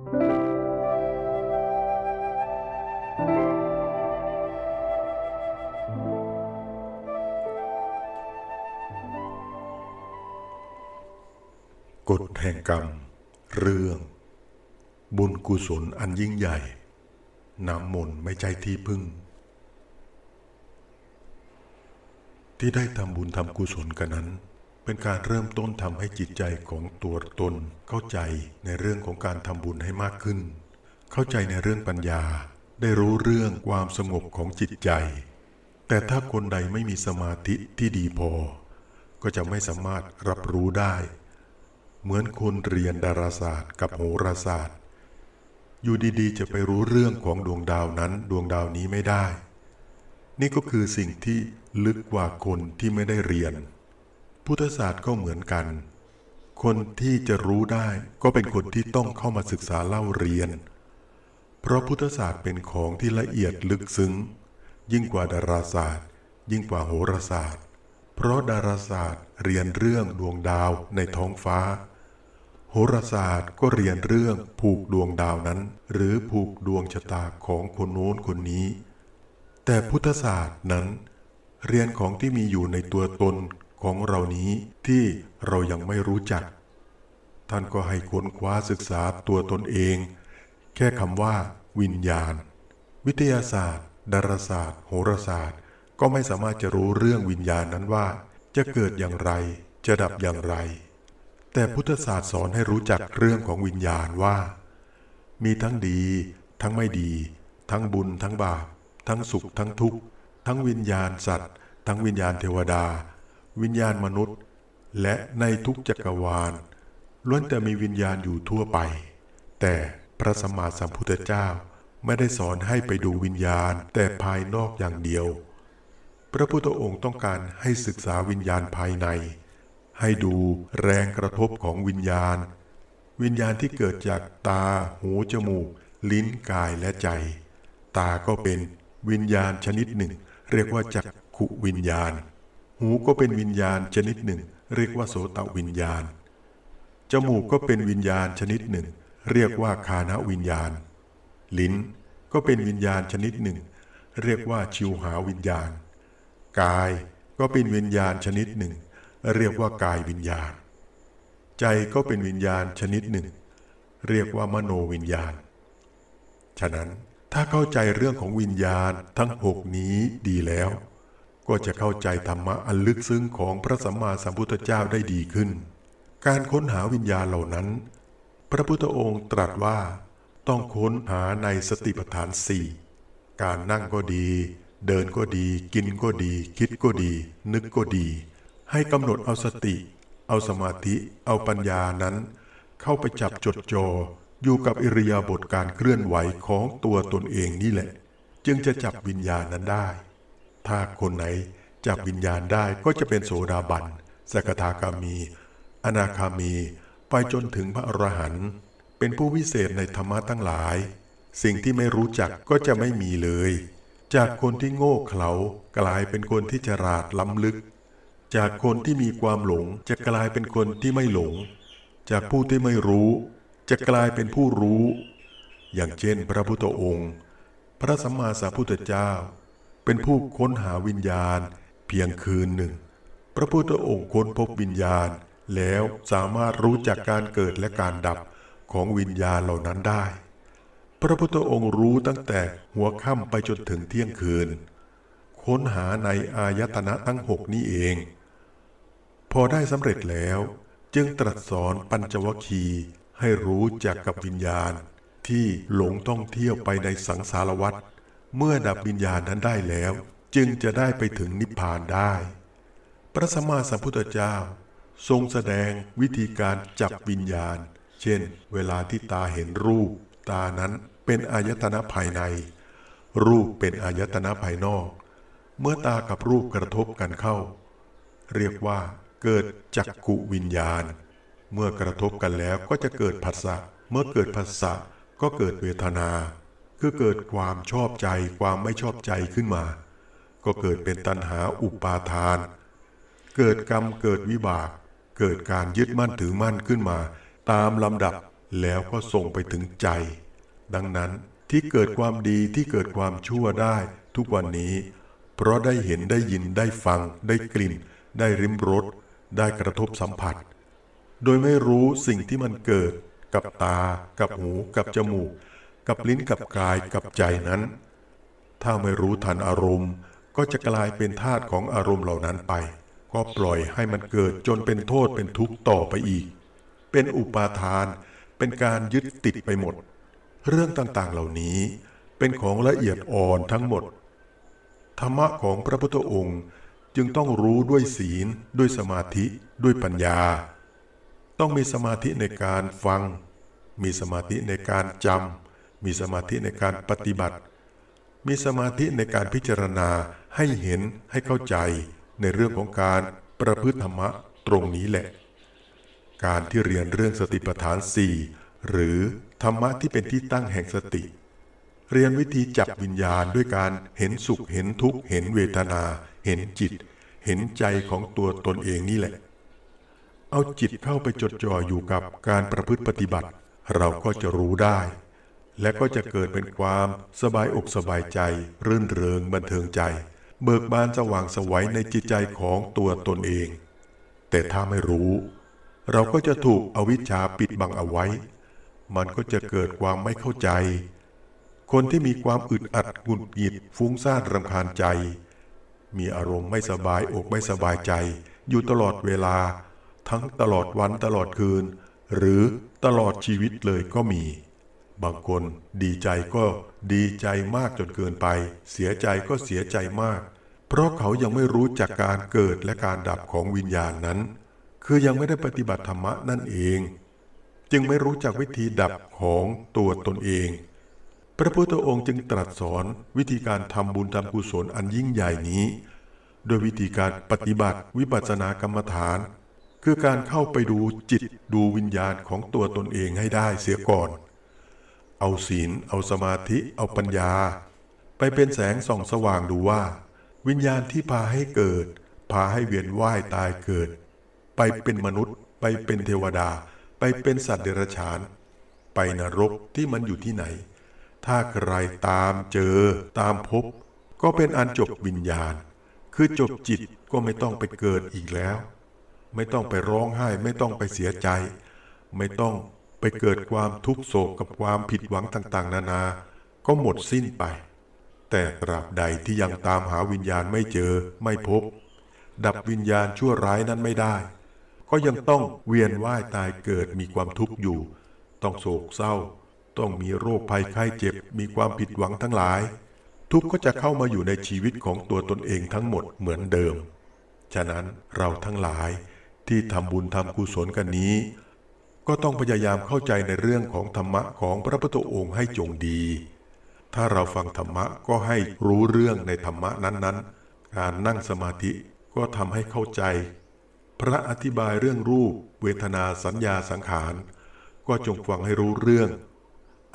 กฎแห่งกรรม เรื่อง บุญกุศลอันยิ่งใหญ่ น้ำมนต์ไม่ใช่ที่พึ่ง ที่ได้ทำบุญทำกุศลกันนั้น เป็นการเริ่มต้นทำให้จิตใจของตัวตน เข้าใจในเรื่องของการทำบุญให้มากขึ้น เข้าใจในเรื่องปัญญา ได้รู้เรื่องความสงบของจิตใจ แต่ถ้าคนใดไม่มีสมาธิที่ดีพอ ก็จะไม่สามารถรับรู้ได้ เหมือนคนเรียนดาราศาสตร์กับโหราศาสตร์ อยู่ดีๆ จะไปรู้เรื่องของดวงดาวนั้นดวงดาวนี้ไม่ได้ นี่ก็คือสิ่งที่ลึกกว่าคนที่ไม่ได้เรียน พุทธศาสตร์ก็เหมือนกัน คนที่จะรู้ได้ก็เป็นคนที่ต้องเข้ามาศึกษาเล่าเรียน เพราะพุทธศาสตร์เป็นของที่ละเอียดลึกซึ้ง ยิ่งกว่าดาราศาสตร์ ยิ่งกว่าโหราศาสตร์ เพราะดาราศาสตร์เรียนเรื่องดวงดาวในท้องฟ้า โหราศาสตร์ก็เรียนเรื่องผูกดวงดาวนั้น หรือผูกดวงชะตาของคนโน้นคนนี้ แต่พุทธศาสตร์นั้นเรียนของที่มีอยู่ในตัวตน ของเรานี้ที่เรายังไม่รู้จัก ท่านก็ให้ค้นคว้าศึกษาตัวตนเอง แค่คำว่า วิญญาณ วิทยาศาสตร์ ดาราศาสตร์ โหราศาสตร์ ก็ไม่สามารถจะรู้เรื่องวิญญาณนั้นว่า จะเกิดอย่างไร จะดับอย่างไร แต่พุทธศาสตร์สอนให้รู้จักเรื่องของวิญญาณว่า มีทั้งดี ทั้งไม่ดี ทั้งบุญทั้งบาปทั้งสุขทั้งทุกข์ ทั้งวิญญาณสัตว์ ทั้งวิญญาณเทวดา วิญญาณมนุษย์ และในทุกจักรวาลล้วนแต่มีวิญญาณอยู่ทั่วไป แต่พระสมมาสัมพุทธเจ้าไม่ได้สอนให้ไปดูวิญญาณแต่ภายนอกอย่างเดียว พระพุทธองค์ต้องการให้ศึกษาวิญญาณภายใน ให้ดูแรงกระทบของวิญญาณ วิญญาณที่เกิดจากตา หู จมูก ลิ้น กาย และใจ ตาก็เป็นวิญญาณชนิดหนึ่ง เรียกว่าจักขุวิญญาณ หูก็เป็นวิญญาณชนิดหนึ่ง เรียกว่าโสตวิญญาณ จมูกก็เป็นวิญญาณชนิดหนึ่ง เรียกว่าคานวิญญาณ ลิ้นก็เป็นวิญญาณชนิดหนึ่ง เรียกว่าชิวหาวิญญาณ กายก็เป็นวิญญาณชนิดหนึ่ง เรียกว่ากายวิญญาณ ใจก็เป็นวิญญาณชนิดหนึ่ง เรียกว่ามโนวิญญาณ ฉะนั้นถ้าเข้าใจเรื่องของวิญญาณทั้งหกนี้ดีแล้ว ก็จะเข้าใจธรรมะอันลึกซึ้งของพระสัมมาสัมพุทธเจ้าได้ดีขึ้น การค้นหาวิญญาณเหล่านั้น พระพุทธองค์ตรัสว่าต้องค้นหาในสติปัฏฐานสี่การนั่งก็ดี เดินก็ดี กินก็ดี คิดก็ดี นึกก็ดี ให้กำหนดเอาสติ เอาสมาธิ เอาปัญญานั้น เข้าไปจับจดจอ่ออยู่กับอิริยาบถการเคลื่อนไหวของตัวตนเองนี่แหละ จึงจะจับวิญญาณนั้นได้ ถ้าคนไหนจับวิญญาณได้ก็จะเป็นโสดาบัน สกทาคามี อนาคามี ไปจนถึงพระอรหันต์เป็นผู้วิเศษในธรรมะทั้งหลาย สิ่งที่ไม่รู้จักก็จะไม่มีเลย จากคนที่โง่เขลากลายเป็นคนที่ฉลาดล้ำลึก จากคนที่มีความหลงจะกลายเป็นคนที่ไม่หลง จากผู้ที่ไม่รู้ จะกลายเป็นผู้รู้ อย่างเช่น พระพุทธองค์ พระสัมมาสัมพุทธเจ้า เป็นผู้ค้นหาวิญญาณ เพียงคืนหนึ่ง พระพุทธองค์ค้นพบวิญญาณ แล้วสามารถรู้จักการเกิดและการดับของวิญญาณเหล่านั้นได้ พระพุทธองค์รู้ตั้งแต่หัวค่ำไปจนถึงเที่ยงคืน ค้นหาในอายตนะทั้งหกนี้เอง พอได้สำเร็จแล้ว จึงตรัสสอนปัญจวัคคีย์ให้รู้จักกับวิญญาณที่หลงต้องเที่ยวไปในสังสารวัฏ เมื่อดับวิญญาณนั้นได้แล้ว จึงจะได้ไปถึงนิพพานได้ พระสัมมาสัมพุทธเจ้า ทรงแสดงวิธีการจับวิญญาณ เช่น เวลาที่ตาเห็นรูป ตานั้นเป็นอายตนะภายใน รูปเป็นอายตนะภายนอก เมื่อตากับรูปกระทบกันเข้า เรียกว่าเกิดจักกุวิญญาณ เมื่อกระทบกันแล้วก็จะเกิดผัสสะ เมื่อเกิดผัสสะก็เกิดเวทนา คือเกิดความชอบใจความไม่ชอบใจขึ้นมา ก็เกิดเป็นตัณหาอุปาทาน เกิดกรรมเกิดวิบาก เกิดการยึดมั่นถือมั่นขึ้นมา ตามลำดับแล้วก็ส่งไปถึงใจ ดังนั้นที่เกิดความดีที่เกิดความชั่วได้ทุกวันนี้ เพราะได้เห็นได้ยินได้ฟัง ได้กลิ่น ได้ริมรสได้กระทบสัมผัส โดยไม่รู้สิ่งที่มันเกิดกับตา กับหู กับจมูก กับลิ้นกับกายกับใจนั้น ถ้าไม่รู้ทันอารมณ์ ก็จะกลายเป็นทาสของอารมณ์เหล่านั้นไป ก็ปล่อยให้มันเกิดจนเป็นโทษเป็นทุกข์ต่อไปอีก เป็นอุปาทาน เป็นการยึดติดไปหมด เรื่องต่างๆเหล่านี้เป็นของละเอียดอ่อนทั้งหมด ธรรมะของพระพุทธองค์จึงต้องรู้ด้วยศีล ด้วยสมาธิ ด้วยปัญญา ต้องมีสมาธิในการฟัง มีสมาธิในการจำ มีสมาธิในการปฏิบัติ มีสมาธิในการพิจารณาให้เห็นให้เข้าใจในเรื่องของการประพฤติธรรมะตรงนี้แหละ การที่เรียนเรื่องสติปัฏฐานสี่หรือธรรมะที่เป็นที่ตั้งแห่งสติ เรียนวิธีจับวิญญาณด้วยการเห็นสุขเห็นทุกข์เห็นเวทนา เห็นจิต เห็นใจของตัวตนเองนี่แหละ เอาจิตเข้าไปจดจ่ออยู่กับการประพฤติปฏิบัติ เราก็จะรู้ได้ และก็จะเกิดเป็นความสบายอกสบายใจ รื่นเริงบันเทิงใจ เบิกบานสว่างสวัยในจิตใจของตัวตนเอง แต่ถ้าไม่รู้ เราก็จะถูกอวิชชาปิดบังเอาไว้ มันก็จะเกิดความไม่เข้าใจ คนที่มีความอึดอัดหงุดหงิดฟุ้งซ่านรำคาญใจ มีอารมณ์ไม่สบายอกไม่สบายใจ อยู่ตลอดเวลา ทั้งตลอดวันตลอดคืน หรือตลอดชีวิตเลยก็มี บางคนดีใจก็ดีใจมากจนเกินไป เสียใจก็เสียใจมาก เพราะเขายังไม่รู้จักการเกิดและการดับของวิญญาณนั้น คือยังไม่ได้ปฏิบัติธรรมะนั่นเอง จึงไม่รู้จักวิธีดับของตัวตนเอง พระพุทธองค์จึงตรัสสอนวิธีการทำบุญทำกุศลอันยิ่งใหญ่นี้ โดยวิธีการปฏิบัติวิปัสสนากรรมฐาน คือการเข้าไปดูจิตดูวิญญาณของตัวตนเองให้ได้เสียก่อน เอาศีล เอาสมาธิ เอาปัญญา ไปเป็นแสงส่องสว่างดูว่า วิญญาณที่พาให้เกิด พาให้เวียนว่ายตายเกิด ไปเป็นมนุษย์ ไปเป็นเทวดา ไปเป็นสัตว์เดรัจฉาน ไปนรกที่มันอยู่ที่ไหน ถ้าใครตามเจอ ตามพบ ก็เป็นอันจบวิญญาณ คือจบจิตก็ไม่ต้องไปเกิดอีกแล้ว ไม่ต้องไปร้องไห้ไม่ต้องไปเสียใจ ไม่ต้อง ไปเกิดความทุกข์โศกกับความผิดหวังต่างๆ นานา ก็หมดสิ้นไป แต่ตราบใดที่ยังตามหาวิญญาณไม่เจอไม่พบ ดับวิญญาณชั่วร้ายนั้นไม่ได้ ก็ยังต้องเวียนว่ายตายเกิดมีความทุกข์อยู่ ต้องโศกเศร้า ต้องมีโรคภัยไข้เจ็บ มีความผิดหวังทั้งหลาย ทุกข์ก็จะเข้ามาอยู่ในชีวิตของตัวตนเองทั้งหมดเหมือนเดิม ฉะนั้นเราทั้งหลายที่ทำบุญทำกุศลกันนี้ ก็ต้องพยายามเข้าใจในเรื่องของธรรมะของพระพุทธองค์ให้จงดี ถ้าเราฟังธรรมะก็ให้รู้เรื่องในธรรมะนั้นๆ การนั่งสมาธิก็ทำให้เข้าใจ พระอธิบายเรื่องรูป เวทนาสัญญาสังขาร ก็จงฟังให้รู้เรื่อง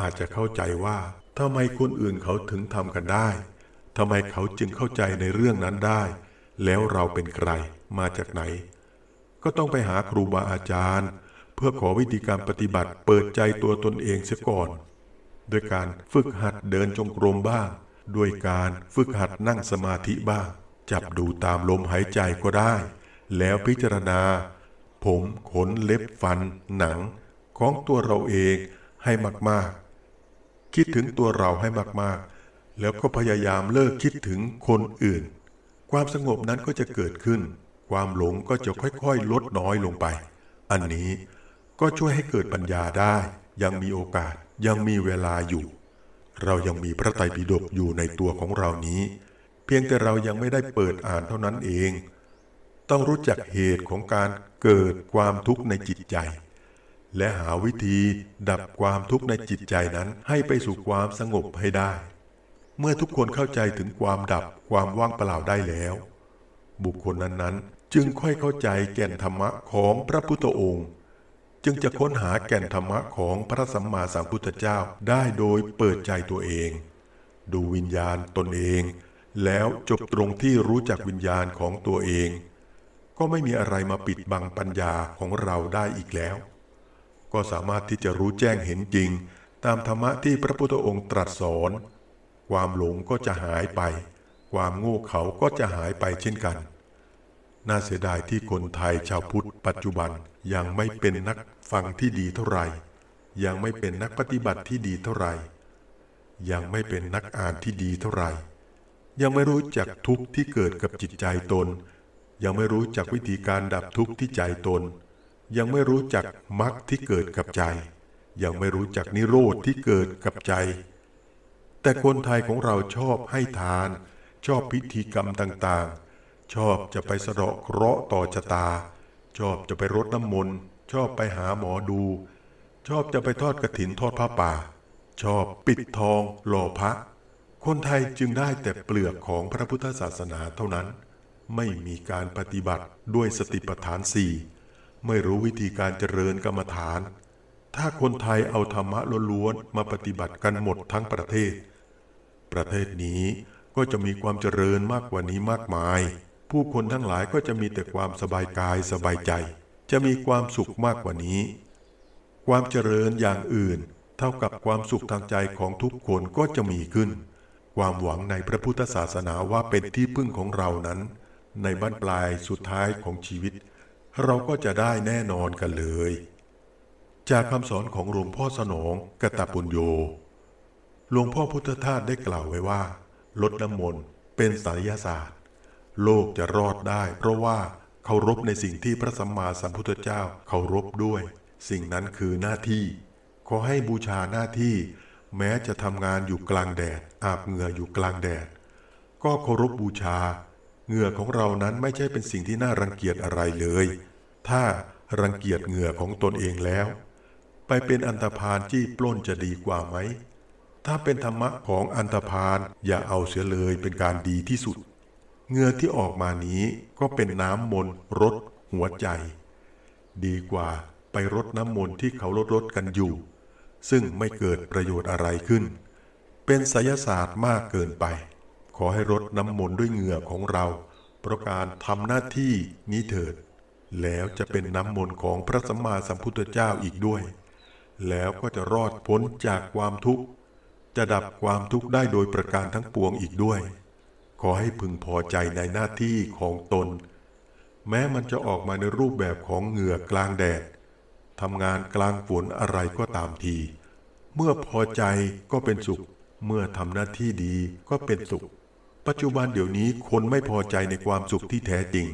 อาจจะเข้าใจว่าทำไมคนอื่นเขาถึงทำกันได้ทำไมเขาจึงเข้าใจในเรื่องนั้นได้ แล้วเราเป็นใครมาจากไหน ก็ต้องไปหาครูบาอาจารย์ เพื่อขอวิธีการปฏิบัติเปิดใจตัวตนเองเสียก่อนด้วยการฝึกหัดเดินจงกรมบ้างด้วยการฝึกหัดนั่งสมาธิบ้าง จับดูตามลมหายใจก็ได้ แล้วพิจารณา ผมขนเล็บฟัน หนัง ของตัวเราเองให้มากๆ คิดถึงตัวเราให้มากๆ แล้วก็พยายามเลิกคิดถึงคนอื่น ความสงบนั้นก็จะเกิดขึ้น ความหลงก็จะค่อยๆ ลดน้อยลงไป อันนี้ ก็ช่วยให้เกิดปัญญาได้ ยังมีโอกาสยังมีเวลาอยู่ เรายังมีพระไตรปิฎกอยู่ในตัวของเรานี้ เพียงแต่เรายังไม่ได้เปิดอ่านเท่านั้นเอง ต้องรู้จักเหตุของการเกิดความทุกข์ในจิตใจ และหาวิธีดับความทุกข์ในจิตใจนั้นให้ไปสู่ความสงบให้ได้ เมื่อทุกคนเข้าใจถึงความดับความว่างเปล่าได้แล้ว บุคคลนั้นๆ จึงค่อยเข้าใจแก่นธรรมะของพระพุทธองค์ จึงจะค้นหาแก่นธรรมะของพระสัมมาสัมพุทธเจ้าได้โดยเปิดใจตัวเอง ดูวิญญาณตนเอง แล้วจบตรงที่รู้จักวิญญาณของตัวเอง ก็ไม่มีอะไรมาปิดบังปัญญาของเราได้อีกแล้ว ก็สามารถที่จะรู้แจ้งเห็นจริง ตามธรรมะที่พระพุทธองค์ตรัสสอน ความหลงก็จะหายไป ความโง่เขลาก็จะหายไปเช่นกัน น่าเสียดายที่คนไทยชาวพุทธปัจจุบันยังไม่เป็นนักฟังที่ดีเท่าไหร่ ยังไม่เป็นนักปฏิบัติที่ดีเท่าไหร่ ยังไม่เป็นนักอ่านที่ดีเท่าไหร่ ยังไม่รู้จักทุกข์ที่เกิดกับจิตใจตน ยังไม่รู้จักวิธีการดับทุกข์ที่ใจตน ยังไม่รู้จักมรรคที่เกิดกับใจ ยังไม่รู้จักนิโรธที่เกิดกับใจ แต่คนไทยของเราชอบให้ทาน ชอบพิธีกรรมต่างๆ ชอบจะไปสะเดาะเคราะห์ต่อชะตา ชอบจะไปรดน้ำมนต์ชอบไปหาหมอดู ชอบจะไปทอดกระถินทอดผ้าป่า ชอบปิดทองหล่อพระ คนไทยจึงได้แต่เปลือกของพระพุทธศาสนาเท่านั้น ไม่มีการปฏิบัติด้วยสติปัฏฐานสี่ไม่รู้วิธีการเจริญกรรมฐาน ถ้าคนไทยเอาธรรมะล้วนๆมาปฏิบัติกันหมดทั้งประเทศ ประเทศนี้ก็จะมีความเจริญมากกว่านี้มากมาย ผู้คนทั้งหลายก็จะมีแต่ความสบายกายสบายใจ จะมีความสุขมากกว่านี้ ความเจริญอย่างอื่น เท่ากับความสุขทางใจของทุกคนก็จะมีขึ้น ความหวังในพระพุทธศาสนาว่าเป็นที่พึ่งของเรานั้น ในบั้นปลายสุดท้ายของชีวิต เราก็จะได้แน่นอนกันเลย จากคำสอนของหลวงพ่อสนองกตปุญโยหลวงพ่อพุทธทาสได้กล่าวไว้ว่า ลดน้ำมนต์เป็นไสยศาสตร์ โลกจะรอดได้ เพราะว่าเคารพในสิ่งที่พระสัมมาสัมพุทธเจ้าเคารพด้วย สิ่งนั้นคือหน้าที่ ขอให้บูชาหน้าที่ แม้จะทำงานอยู่กลางแดด อาบเหงื่ออยู่กลางแดด ก็เคารพบูชา เหงื่อของเรานั้นไม่ใช่เป็นสิ่งที่น่ารังเกียจอะไรเลย ถ้ารังเกียจเหงื่อของตนเองแล้ว ไปเป็นอันธพาลจี้ปล้นจะดีกว่าไหมถ้าเป็นธรรมะของอันธพาลอย่าเอาเสียเลยเป็นการดีที่สุด เงื่อที่ออกมานี้ก็เป็นน้ำมนต์รดหัวใจ ดีกว่าไปรดน้ำมนต์ที่เขาลดรดกันอยู่ ซึ่งไม่เกิดประโยชน์อะไรขึ้น เป็นไสยศาสตร์มากเกินไป ขอให้รดน้ำมนต์ด้วยเหงื่อของเราเพราะการทำหน้าที่นี้เถิด แล้วจะเป็นน้ำมนต์ของพระสัมมาสัมพุทธเจ้าอีกด้วย แล้วก็จะรอดพ้นจากความทุกข์ จะดับความทุกข์ได้โดยประการทั้งปวงอีกด้วย อให้พึงพอใจในหน้าที่ของตน แม้มันจะออกมาในรูปแบบของเหงื่อกลางแดดทำงานกลางฝนอะไรก็ตามที เมื่อพอใจก็เป็นสุข เมื่อทำหน้าที่ดีก็เป็นสุข ปัจจุบันเดี๋ยวนี้คนไม่พอใจในความสุขที่แท้จริง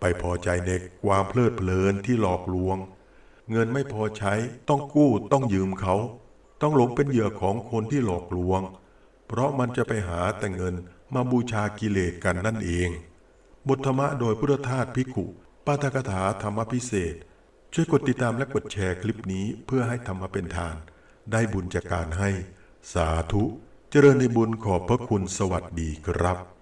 ไปพอใจในความเพลิดเพลินที่หลอกลวง เงินไม่พอใช้ต้องกู้ต้องยืมเขา ต้องหลงเป็นเหยื่อของคนที่หลอกลวง เพราะมันจะไปหาแต่เงิน มาบูชากิเลสกันนั่นเอง บทธรรมะโดยพุทธทาสพิกุปาทกถาธรรมพิเศษ ช่วยกดติดตามและกดแชร์คลิปนี้เพื่อให้ธรรมะเป็นทาน ได้บุญจากการให้ สาธุ เจริญในบุญขอบพระคุณสวัสดีครับ